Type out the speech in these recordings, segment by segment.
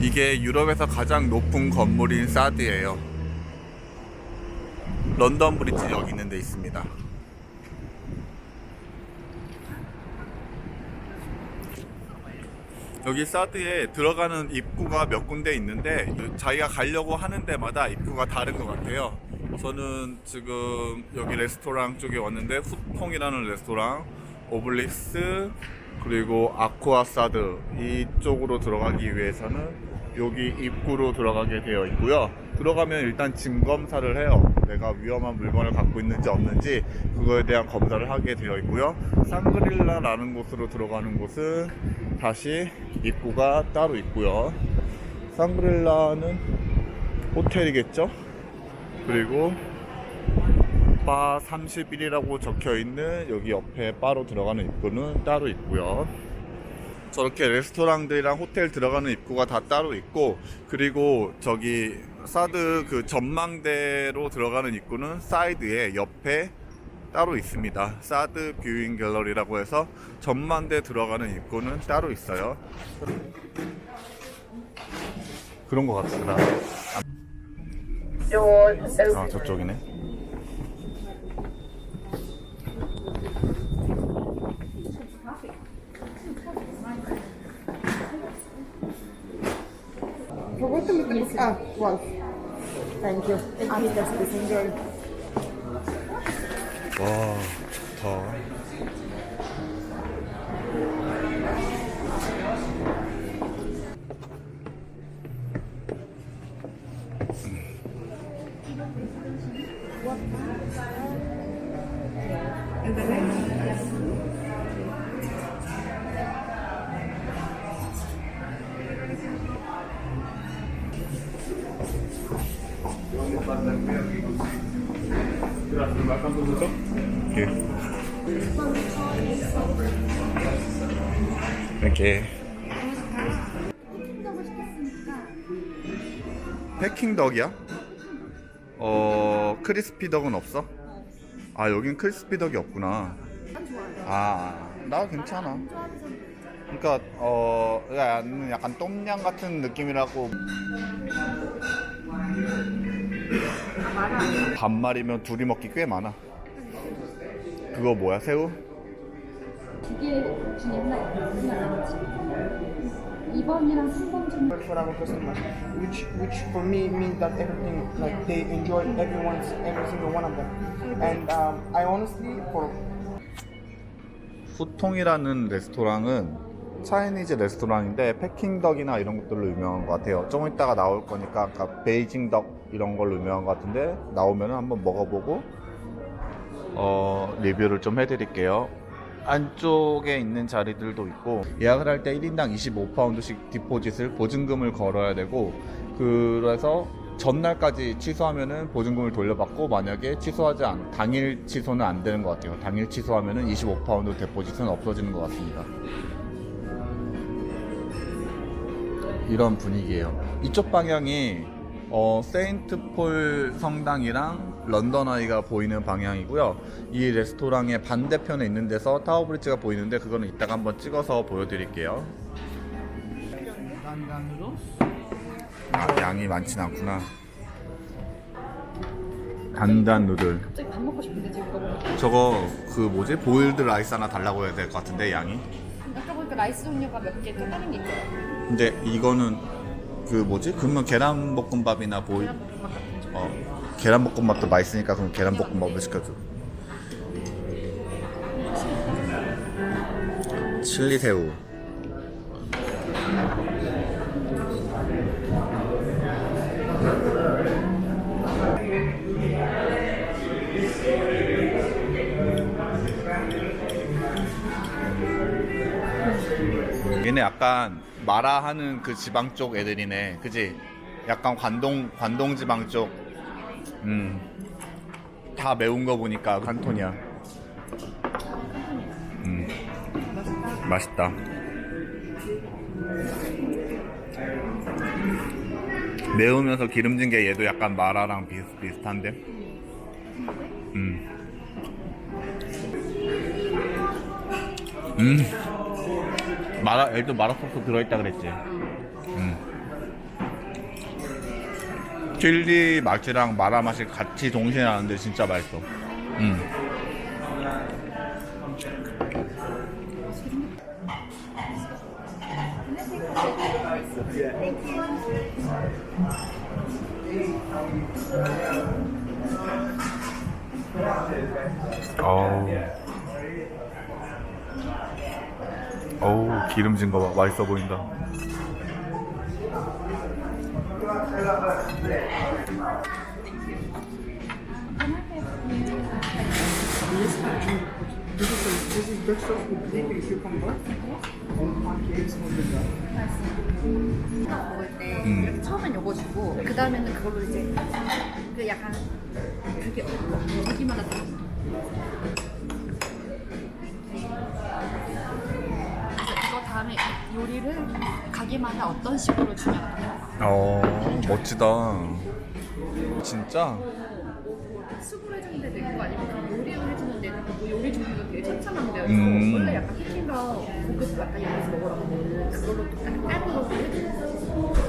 이게 유럽에서 가장 높은 건물인 사드예요. 런던 브리지 여기 있는 데 있습니다. 여기 사드에 들어가는 입구가 몇 군데 있는데 자기가 가려고 하는 데마다 입구가 다른 것 같아요. 저는 지금 여기 레스토랑 쪽에 왔는데 후통이라는 레스토랑, 오블릭스 그리고 아쿠아 사드 이쪽으로 들어가기 위해서는 여기 입구로 들어가게 되어 있고요. 들어가면 일단 짐 검사를 해요. 내가 위험한 물건을 갖고 있는지 없는지 그거에 대한 검사를 하게 되어 있고요. 상그릴라라는 곳으로 들어가는 곳은 다시 입구가 따로 있고요. 상그릴라는 호텔이겠죠? 그리고 바 31이라고 적혀 있는 여기 옆에 바로 들어가는 입구는 따로 있고요. 저렇게 레스토랑들이랑 호텔 들어가는 입구가 다 따로 있고 그리고 저기 사드 그 전망대로 들어가는 입구는 사이드에 옆에 따로 있습니다. 사드 뷰잉 갤러리라고 해서 전망대 들어가는 입구는 따로 있어요. 그런 것 같습니다. 아 저쪽이네. Forgot to make Ah, well. Thank you. Thank you. Please enjoy. 와 좋다. 이렇게 패킹 덕이야? 어 크리스피 덕은 없어? 아 여긴 크리스피 덕이 없구나. 아, 나 괜찮아. 그러니까 어 약간 똠양 같은 느낌이라고. 반말이면 둘이 먹기 꽤 많아. 그거 뭐야 새우? 이게 무슨 옛날 옛날 알았지? 2번이랑 3번 중 For our customer, which which for me means that everything like they enjoy everyone's every single one of them, and um, I honestly for 후통이라는 레스토랑은 차이니즈 레스토랑인데 패킹덕이나 이런 것들로 유명한 것 같아요. 좀 이따가 나올 거니까 아까 베이징덕 이런 걸로 유명한 것 같은데 나오면 한번 먹어보고 어, 리뷰를 좀 해드릴게요. 안쪽에 있는 자리들도 있고 예약을 할 때 1인당 25파운드씩 디포짓을 보증금을 걸어야 되고 그래서 전날까지 취소하면은 보증금을 돌려받고 만약에 취소하지 않 당일 취소는 안 되는 것 같아요. 당일 취소하면은 25파운드 데포짓은 없어지는 것 같습니다. 이런 분위기예요. 이쪽 방향이 어, 세인트 폴 성당이랑 런던 아이가 보이는 방향이고요. 이 레스토랑의 반대편에 있는 데서 타워 브릿지가 보이는데 그거는 이따가 한번 찍어서 보여드릴게요. 아, 양이 많진 않구나. 단단 누들. 갑자기 밥 먹고 싶은데 지금 보니까 저거 그 뭐지 보일드 라이스 하나 달라고 해야 될 것 같은데 양이. 아까 보니까 라이스 종류가 몇 개 또 다른 게 있더라고 근데 이거는 그 뭐지? 그러면 계란 볶음밥이나 보일 계란볶음밥 같은 거 어 계란볶음밥도 맛있으니까 그럼 계란볶음밥을 시켜줘. 칠리 새우. 얘네 약간 마라하는 그 지방 쪽 애들이네, 그지? 약간 관동 관동 지방 쪽. 음. 다 매운 거 보니까 칸톤이야. 음. 맛있다. 매우면서 기름진 게 얘도 약간 마라랑 비슷, 비슷한데. 음. 음. 마라, 얘도 마라 소스 들어있다 그랬지. 칠리 맛이랑 마라 맛이 같이 동시에 나는데 진짜 맛있어. 음. 어우, 기름진 거 봐. 맛있어 보인다. 음. 처음엔 요거 주고 그 다음에는 그걸로 이제 그 약간 그게 어디마다 다 요리를 가게마다 어떤 식으로 주냐 어, 멋지다. 진짜? 수고를 해주는 데도 있고 아니면 요리를 해주는 데도 있고 뭐 요리 종류도 되게 천차만별이고 음. 원래 약간 피킹거 고급 약간 여기서 먹으라고 그걸로 또 약간 따로 해주는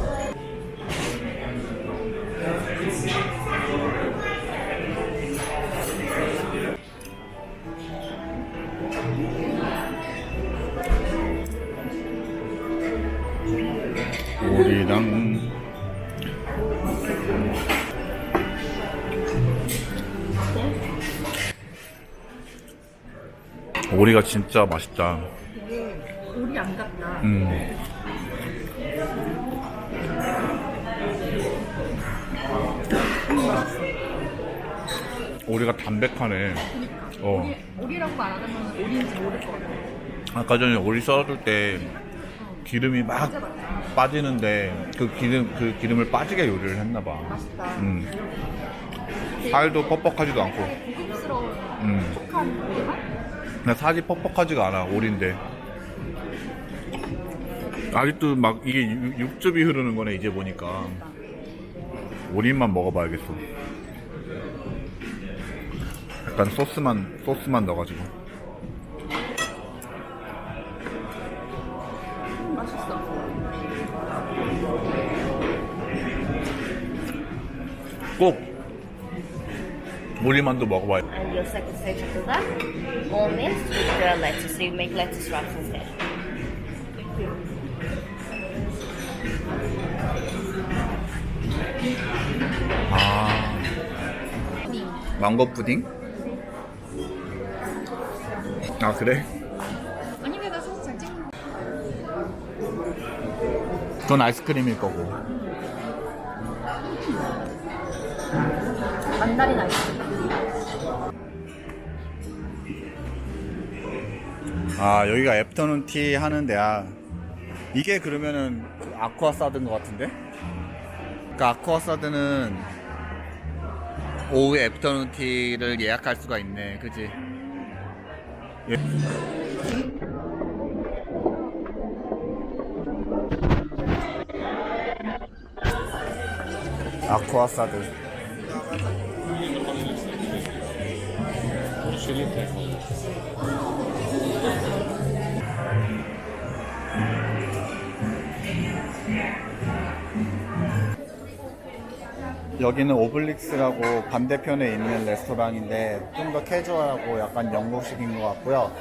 오리가 진짜 맛있다. 요리 안 같다 음. 오리가 담백하네. 어. 오리라고 말안 하면 오리인지 모를 것 같아 아까 전에 오리 썰을 때 기름이 막 빠지는데 그 기름 그 기름을 빠지게 요리를 했나 봐. 맛있다 음. 살도 뻑뻑하지도 않고. 고급스러운 음. 촉한 오리맛? 그냥 살이 뻑뻑하지가 않아 오리인데. 아직도 막 이게 육- 육즙이 흐르는 거네 이제 보니까. 오리만 먹어봐야겠어. 약간 소스만 소스만 넣어가지고. 음, 맛있어 꼭 오리만도 먹어봐야 돼. And your second stage of that, all mixed with the lettuce. So you make lettuce wraps instead. 아. 망고 푸딩? 아 그래? 아니면 나 사진 잘 찍는 그건 아이스크림일 거고. 만다린 아이스 아 여기가 애프터눈 티 하는 데야. 이게 그러면은 그 아쿠아 사드인 것 같은데? 그러니까 아쿠아 사드는 오후 애프터눈 티를 예약할 수가 있네, 그지? 예. 아쿠아 사드. 여기는 오블릭스라고 반대편에 있는 레스토랑인데 좀 더 캐주얼하고 약간 영국식인 것 같고요.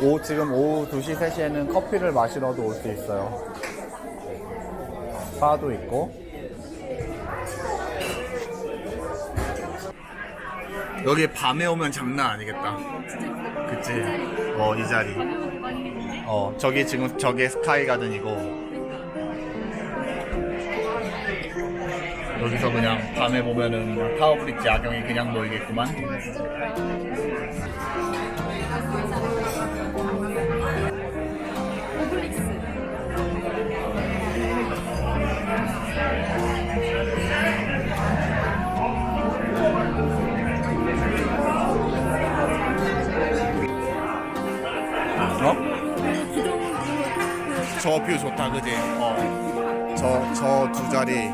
오, 지금 오후 2시, 3시에는 커피를 마시러도 올 수 있어요. 바도 있고. 여기 밤에 오면 장난 아니겠다. 그치? 어, 이 자리. 어, 저기 지금 저게 스카이 가든이고. 여기서 그냥 밤에 보면은 그냥 타워 브릿지 야경이 그냥 보이겠구만. 어? 저뷰 좋다, 그지? 어. 저, 저 두 자리,